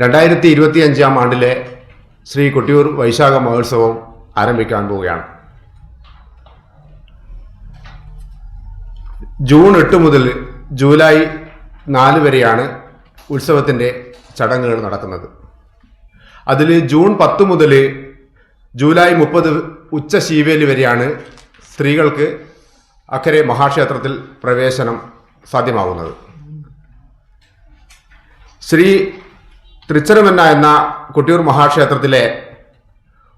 രണ്ടായിരത്തി ഇരുപത്തി അഞ്ചാം ആണ്ടിലെ ശ്രീ കൊട്ടിയൂർ വൈശാഖ മഹോത്സവം ആരംഭിക്കാൻ പോവുകയാണ്. ജൂൺ എട്ട് മുതൽ ജൂലൈ നാല് വരെയാണ് ഉത്സവത്തിന്റെ ചടങ്ങുകൾ നടക്കുന്നത്. അതിൽ ജൂൺ പത്ത് മുതൽ ജൂലൈ മുപ്പത് ഉച്ച ശീവേലി വരെയാണ് സ്ത്രീകൾക്ക് അക്കരെ മഹാക്ഷേത്രത്തിൽ പ്രവേശനം സാധ്യമാകുന്നത് ശ്രീ തൃച്ചരമന്ന എന്ന കൊട്ടിയൂർ മഹാക്ഷേത്രത്തിലെ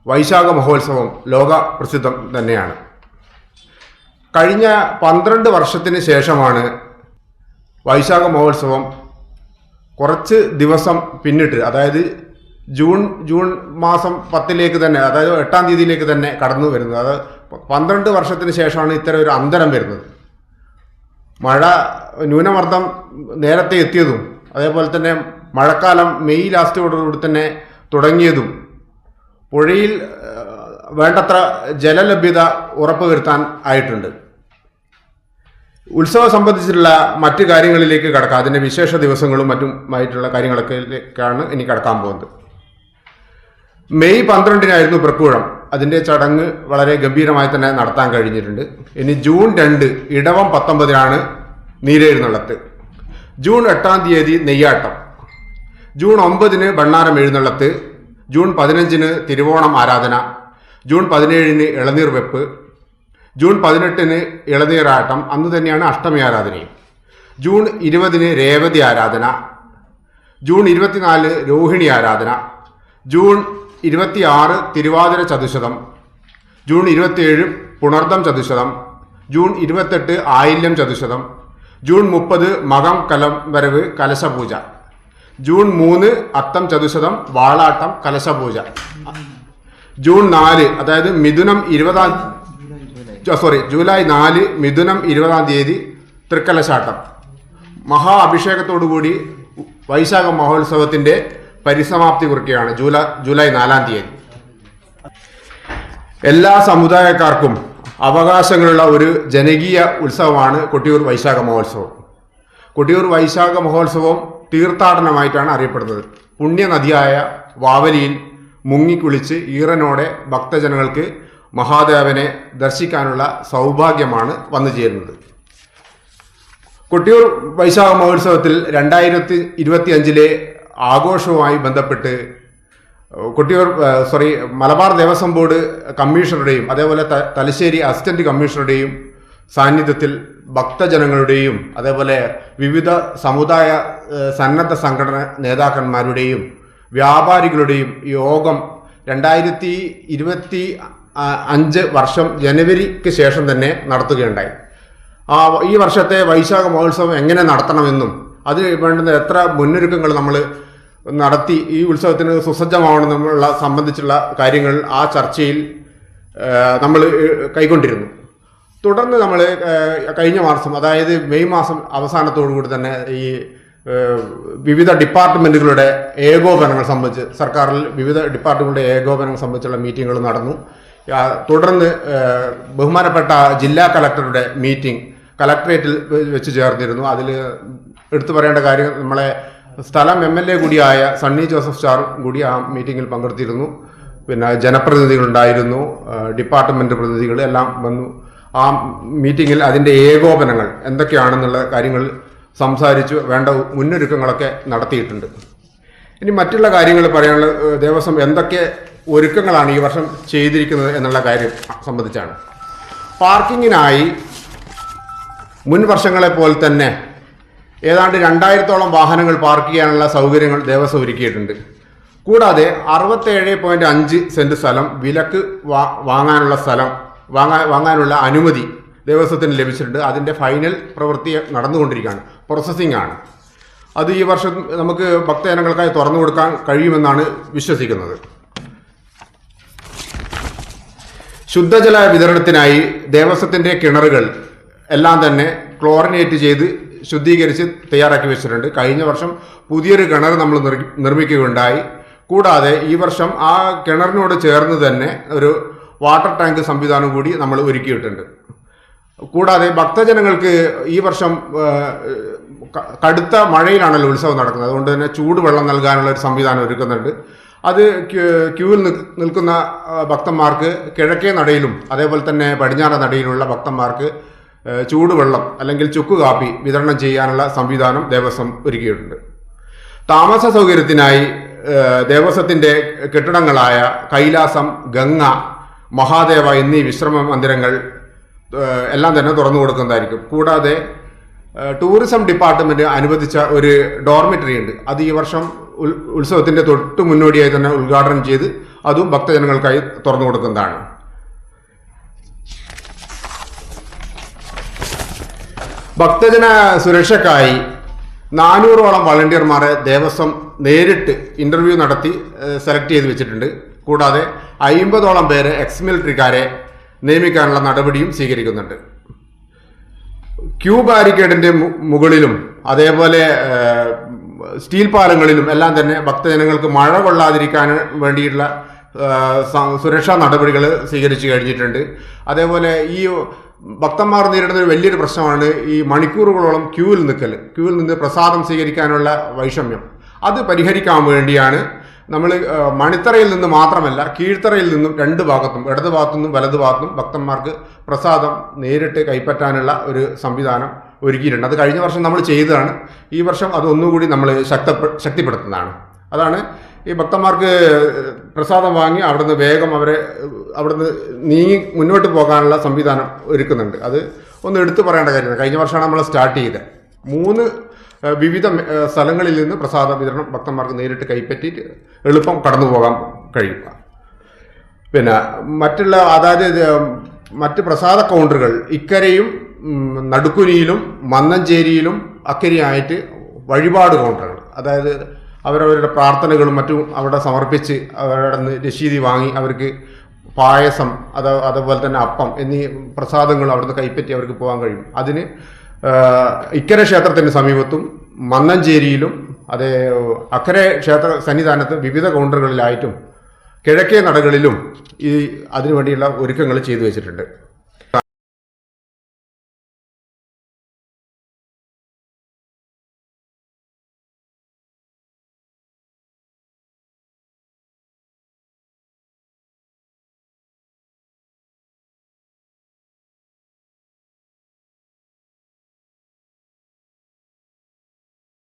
വൈശാഖ മഹോത്സവം ലോക പ്രസിദ്ധം തന്നെയാണ്. കഴിഞ്ഞ പന്ത്രണ്ട് വർഷത്തിന് ശേഷമാണ് വൈശാഖ മഹോത്സവം കുറച്ച് ദിവസം പിന്നിട്ട് അതായത് ജൂൺ ജൂൺ മാസം പത്തിലേക്ക് തന്നെ അതായത് എട്ടാം തീയതിയിലേക്ക് തന്നെ കടന്നു വരുന്നത്. അത് പന്ത്രണ്ട് വർഷത്തിന് ശേഷമാണ് ഇത്തരം ഒരു അന്തരം വരുന്നത്. മഴ ന്യൂനമർദ്ദം നേരത്തെ എത്തിയതും അതേപോലെ തന്നെ മഴക്കാലം മെയ് ലാസ്റ്റോടുകൂടി തന്നെ തുടങ്ങിയതും. പുഴയിൽ വേണ്ടത്ര ജലലഭ്യത ഉറപ്പുവരുത്താൻ ആയിട്ടുണ്ട്. ഉത്സവം സംബന്ധിച്ചിട്ടുള്ള മറ്റു കാര്യങ്ങളിലേക്ക് കടക്കാം. അതിന്റെ വിശേഷ ദിവസങ്ങളും മറ്റുമായിട്ടുള്ള കാര്യങ്ങളൊക്കെയാണ് ഇനി കടക്കാൻ പോകുന്നത്. മെയ് പന്ത്രണ്ടിനായിരുന്നു പ്രക്കൂഴം. അതിന്റെ ചടങ്ങ് വളരെ ഗംഭീരമായി തന്നെ നടത്താൻ കഴിഞ്ഞിട്ടുണ്ട്. ഇനി ജൂൺ രണ്ട് ഇടവം പത്തൊമ്പതിനാണ് നീരെഴുന്നള്ളത്ത് ജൂൺ എട്ടാം തീയതി നെയ്യാട്ടം. ജൂൺ ഒമ്പതിന് ബണ്ണാരം എഴുന്നള്ളത്ത് ജൂൺ പതിനഞ്ചിന് തിരുവോണം ആരാധന ജൂൺ പതിനേഴിന് ഇളനീർ വെപ്പ് ജൂൺ പതിനെട്ടിന് ഇളനീറാട്ടം അന്ന് തന്നെയാണ് അഷ്ടമി ആരാധനയും. ജൂൺ ഇരുപതിന് രേവതി ആരാധന ജൂൺ ഇരുപത്തിനാല് രോഹിണി ആരാധന ജൂൺ ഇരുപത്തിയാറ് തിരുവാതിര ചതുശതം ജൂൺ ഇരുപത്തിയേഴ് പുണർദം ചതുശതം ജൂൺ ഇരുപത്തെട്ട് ആയില്യം ചതുശതം ജൂൺ മുപ്പത് മകം കലം വരവ് കലശപൂജ. ജൂൺ മൂന്ന് അത്തം ചതുശതം വാളാട്ടം കലശപൂജ. ജൂൺ നാല് അതായത് മിഥുനം ഇരുപതാം സോറി ജൂലൈ നാല് മിഥുനം ഇരുപതാം തീയതി തൃക്കലശാട്ടം. മഹാ അഭിഷേകത്തോടുകൂടി വൈശാഖ മഹോത്സവത്തിന്റെ പരിസമാപ്തി കുറിക്കുകയാണ് ജൂലൈ ജൂലൈ നാലാം തീയതി. എല്ലാ സമുദായക്കാർക്കും അവകാശങ്ങളുള്ള ഒരു ജനകീയ ഉത്സവമാണ് കൊട്ടിയൂർ വൈശാഖ മഹോത്സവം. കൊട്ടിയൂർ വൈശാഖ മഹോത്സവം തീർത്ഥാടനമായിട്ടാണ് അറിയപ്പെടുന്നത്. പുണ്യനദിയായ വാവലിയിൽ മുങ്ങിക്കുളിച്ച് ഈറനോടെ ഭക്തജനങ്ങൾക്ക് മഹാദേവനെ ദർശിക്കാനുള്ള സൗഭാഗ്യമാണ് വന്നു ചേരുന്നത്. കൊട്ടിയൂർ വൈശാഖ മഹോത്സവത്തിൽ രണ്ടായിരത്തി ഇരുപത്തി അഞ്ചിലെ ആഘോഷവുമായി ബന്ധപ്പെട്ട് കൊട്ടിയൂർ സോറി മലബാർ ദേവസ്വം ബോർഡ് കമ്മീഷണറുടെയും അതേപോലെ തലശ്ശേരി അസിസ്റ്റന്റ് കമ്മീഷണറുടെയും സാന്നിധ്യത്തിൽ ഭക്തജനങ്ങളുടെയും അതേപോലെ വിവിധ സമുദായ സന്നദ്ധ സംഘടന നേതാക്കന്മാരുടെയും വ്യാപാരികളുടെയും യോഗം രണ്ടായിരത്തി ഇരുപത്തി അഞ്ച് വർഷം ജനുവരിക്ക് ശേഷം തന്നെ നടത്തുകയുണ്ടായി. ആ ഈ വർഷത്തെ വൈശാഖ മഹോത്സവം എങ്ങനെ നടത്തണമെന്നും അതിന് വേണ്ടുന്ന എത്ര മുന്നൊരുക്കങ്ങൾ നമ്മൾ നടത്തി ഈ ഉത്സവത്തിന് സുസജ്ജമാവണമെന്നുള്ള സംബന്ധിച്ചുള്ള കാര്യങ്ങൾ ആ ചർച്ചയിൽ നമ്മൾ കൈക്കൊണ്ടിരുന്നു. തുടർന്ന് നമ്മൾ കഴിഞ്ഞ മാസം അതായത് മെയ് മാസം അവസാനത്തോടു കൂടി തന്നെ ഈ വിവിധ ഡിപ്പാർട്ട്മെന്റുകളുടെ ഏകോപനങ്ങൾ സംബന്ധിച്ച് സർക്കാരിൽ വിവിധ ഡിപ്പാർട്ട്മെന്റുകളുടെ ഏകോപനങ്ങൾ സംബന്ധിച്ചുള്ള മീറ്റിങ്ങുകൾ നടന്നു. തുടർന്ന് ബഹുമാനപ്പെട്ട ജില്ലാ കലക്ടറുടെ മീറ്റിംഗ് കലക്ടറേറ്റിൽ വെച്ച് ചേർന്നിരുന്നു. അതിൽ എടുത്തു പറയേണ്ട കാര്യം നമ്മളെ സ്ഥലം എം എൽ എ കൂടിയായ സണ്ണി ജോസഫ് സ്റ്റാർ കൂടി ആ മീറ്റിങ്ങിൽ പങ്കെടുത്തിരുന്നു. പിന്നെ ജനപ്രതിനിധികളുണ്ടായിരുന്നു ഡിപ്പാർട്ട്മെന്റ് പ്രതിനിധികൾ എല്ലാം വന്നു. ആ മീറ്റിങ്ങിൽ അതിന്റെ ഏകോപനങ്ങൾ എന്തൊക്കെയാണെന്നുള്ള കാര്യങ്ങൾ സംസാരിച്ച് വേണ്ട മുന്നൊരുക്കങ്ങളൊക്കെ നടത്തിയിട്ടുണ്ട്. ഇനി മറ്റുള്ള കാര്യങ്ങൾ പറയാനുള്ള ദേവസ്വം എന്തൊക്കെ ഒരുക്കങ്ങളാണ് ഈ വർഷം ചെയ്തിരിക്കുന്നത് എന്നുള്ള കാര്യം സംബന്ധിച്ചാണ്. പാർക്കിങ്ങിനായി മുൻ വർഷങ്ങളെ പോലെ തന്നെ ഏതാണ്ട് രണ്ടായിരത്തോളം വാഹനങ്ങൾ പാർക്ക് ചെയ്യാനുള്ള സൗകര്യങ്ങൾ ദേവസ്വം ഒരുക്കിയിട്ടുണ്ട്. കൂടാതെ അറുപത്തേഴ് പോയിന്റ് അഞ്ച് സെന്റ് സ്ഥലം വിലക്ക് വാങ്ങാനുള്ള സ്ഥലം വാങ്ങാൻ വാങ്ങാനുള്ള അനുമതി ദേവസ്വത്തിന് ലഭിച്ചിട്ടുണ്ട്. അതിന്റെ ഫൈനൽ പ്രവൃത്തി നടന്നുകൊണ്ടിരിക്കുകയാണ്. പ്രോസസ്സിംഗ് ആണ്. അത് ഈ വർഷം നമുക്ക് ഭക്തജനങ്ങൾക്കായി തുറന്നു കൊടുക്കാൻ കഴിയുമെന്നാണ് വിശ്വസിക്കുന്നത്. ശുദ്ധജല വിതരണത്തിനായി ദേവസ്വത്തിന്റെ കിണറുകൾ എല്ലാം തന്നെ ക്ലോറിനേറ്റ് ചെയ്ത് ശുദ്ധീകരിച്ച് തയ്യാറാക്കി വെച്ചിട്ടുണ്ട്. കഴിഞ്ഞ വർഷം പുതിയൊരു കിണർ നമ്മൾ നിർ- നിർമ്മിക്കുകയുണ്ടായി. കൂടാതെ ഈ വർഷം ആ കിണറിനോട് ചേർന്ന് തന്നെ ഒരു വാട്ടർ ടാങ്ക് സംവിധാനം കൂടി നമ്മൾ ഒരുക്കിയിട്ടുണ്ട്. കൂടാതെ ഭക്തജനങ്ങൾക്ക് ഈ വർഷം കടുത്ത മഴയിലാണല്ലോ ഉത്സവം നടക്കുന്നത്. അതുകൊണ്ട് തന്നെ ചൂടുവെള്ളം നൽകാനുള്ള ഒരു സംവിധാനം ഒരുക്കുന്നുണ്ട്. അത് ക്യൂവിൽ നിൽക്കുന്ന ഭക്തന്മാർക്ക് കിഴക്കേ നടയിലും അതേപോലെ തന്നെ പടിഞ്ഞാറ നടയിലുള്ള ഭക്തന്മാർക്ക് ചൂടുവെള്ളം അല്ലെങ്കിൽ ചുക്ക് കാപ്പി വിതരണം ചെയ്യാനുള്ള സംവിധാനം ദേവസ്വം ഒരുക്കിയിട്ടുണ്ട്. താമസ സൗകര്യത്തിനായി ദേവസ്വത്തിന്റെ കെട്ടിടങ്ങളായ കൈലാസം ഗംഗ മഹാദേവ എന്നീ വിശ്രമ മന്ദിരങ്ങൾ എല്ലാം തന്നെ തുറന്നു കൊടുക്കുന്നതായിരിക്കും. കൂടാതെ ടൂറിസം ഡിപ്പാർട്ട്മെന്റ് അനുവദിച്ച ഒരു ഡോർമിറ്ററി ഉണ്ട്. അത് ഈ വർഷം ഉത്സവത്തിന്റെ തൊട്ട് മുന്നോടിയായി തന്നെ ഉദ്ഘാടനം ചെയ്ത് അതും ഭക്തജനങ്ങൾക്കായി തുറന്നു കൊടുക്കുന്നതാണ്. ഭക്തജന സുരക്ഷയ്ക്കായി നാനൂറോളം വളണ്ടിയർമാരെ ദേവസ്വം നേരിട്ട് ഇന്റർവ്യൂ നടത്തി സെലക്ട് ചെയ്ത് വെച്ചിട്ടുണ്ട്. കൂടാതെ അയിമ്പതോളം പേരെ എക്സ് മിലിറ്ററിക്കാരെ നിയമിക്കാനുള്ള നടപടിയും സ്വീകരിക്കുന്നുണ്ട്. ക്യൂ ബാരിക്കേഡിന്റെ മുകളിലും അതേപോലെ സ്റ്റീൽ പാലങ്ങളിലും എല്ലാം തന്നെ ഭക്തജനങ്ങൾക്ക് മഴ കൊള്ളാതിരിക്കാൻ വേണ്ടിയിട്ടുള്ള സുരക്ഷാ നടപടികൾ സ്വീകരിച്ചു കഴിഞ്ഞിട്ടുണ്ട്. അതേപോലെ ഈ ഭക്തന്മാർ നേരിടുന്ന ഒരു വലിയൊരു പ്രശ്നമാണ് ഈ മണിക്കൂറുകളോളം ക്യൂവിൽ നിൽക്കൽ ക്യൂവിൽ നിന്ന് പ്രസാദം സ്വീകരിക്കാനുള്ള വൈഷമ്യം. അത് പരിഹരിക്കാൻ വേണ്ടിയാണ് നമ്മൾ മണിത്തറയിൽ നിന്ന് മാത്രമല്ല കീഴ്ത്തറയിൽ നിന്നും രണ്ട് ഭാഗത്തും ഇടത് ഭാഗത്തു നിന്നും വലത് ഭാഗത്തും ഭക്തന്മാർക്ക് പ്രസാദം നേരിട്ട് കൈപ്പറ്റാനുള്ള ഒരു സംവിധാനം ഒരുക്കിയിട്ടുണ്ട്. അത് കഴിഞ്ഞ വർഷം നമ്മൾ ചെയ്തതാണ്. ഈ വർഷം അത് ഒന്നുകൂടി നമ്മൾ ശക്ത ശക്തിപ്പെടുത്തുന്നതാണ്. അതാണ് ഈ ഭക്തന്മാർക്ക് പ്രസാദം വാങ്ങി അവിടുന്ന് വേഗം അവരെ അവിടുന്ന് നീങ്ങി മുന്നോട്ട് പോകാനുള്ള സംവിധാനം ഒരുക്കുന്നുണ്ട്. അത് ഒന്ന് എടുത്തു പറയേണ്ട കാര്യമാണ് കഴിഞ്ഞ വർഷമാണ് നമ്മൾ സ്റ്റാർട്ട് ചെയ്തത്. മൂന്ന് വിവിധ സ്ഥലങ്ങളിൽ നിന്ന് പ്രസാദ വിതരണം ഭക്തന്മാർക്ക് നേരിട്ട് കൈപ്പറ്റിയിട്ട് എളുപ്പം കടന്നു പോകാൻ കഴിയുക. പിന്നെ മറ്റുള്ള അതായത് മറ്റ് പ്രസാദ കൗണ്ടറുകൾ ഇക്കരയും നടുക്കുനിയിലും മന്നഞ്ചേരിയിലും അക്കരയായിട്ട് വഴിപാട് കൗണ്ടറുകൾ. അതായത് അവരവരുടെ പ്രാർത്ഥനകളും മറ്റും അവിടെ സമർപ്പിച്ച് അവരുടെ രശീതി വാങ്ങി അവർക്ക് പായസം അത് അതുപോലെ തന്നെ അപ്പം എന്നീ പ്രസാദങ്ങൾ അവിടുന്ന് കൈപ്പറ്റി അവർക്ക് പോകാൻ കഴിയും. അതിന് ഇക്കര ക്ഷേത്രത്തിന് സമീപത്തും മന്നഞ്ചേരിയിലും അതേ അക്കരെ ക്ഷേത്ര സന്നിധാനത്ത് വിവിധ കൗണ്ടറുകളിലായിട്ടും കിഴക്കേ നടകളിലും ഈ അതിനുവേണ്ടിയുള്ള ഒരുക്കങ്ങൾ ചെയ്തു വെച്ചിട്ടുണ്ട്.